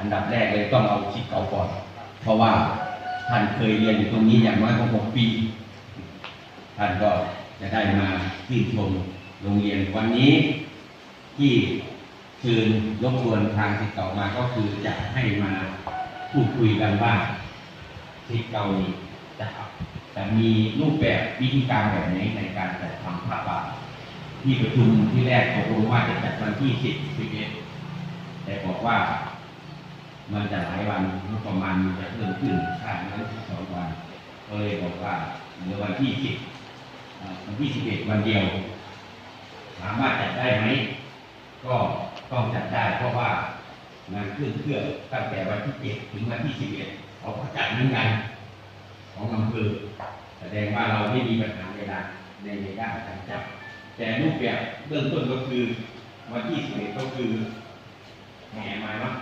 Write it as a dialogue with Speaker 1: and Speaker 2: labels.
Speaker 1: อันดับแรกเลยต้องเอาชิดเก่าก่อน เพราะว่าท่านเคยเรียนอยู่ตรงนี้อย่างน้อยก็หกปีท่านก็จะได้มาชื่นชมโรงเรียนวันนี้ที่เชิญรบกวนทางสิทธิ์เก่ามาก็คือจะให้มาพูดคุยกันว่าสิทธิ์เก่านี่จะจะมีรูปแบบวิธีการแบบไหนในการจัดทำผ้าป่าที่ประชุมที่แรกตกลงว่าจะจัดวันที่สิบสิบเอ็ดแต่บอกว่า มันจะหลายวันงบประมาณมันจะเพิ่มขึ้นค่านั้นสองวันก็เลยบอกว่าเหลือวันที่สิบวันที่สิบเอ็ดวันเดียวถามว่าจัดได้ไหมก็ต้องจัดได้เพราะว่างานเครื่องเครื่องตั้งแต่วันที่เจ็ดถึงวันที่สิบเอ็ดเขาก็จัดเหมือนกันของอำเภอแสดงว่าเราไม่มีปัญหาเวลาในในด้านการจัดแต่รูปแบบเบื้องต้นก็คือ วันที่สิบเอ็ดก็คือแห่มาเนาะ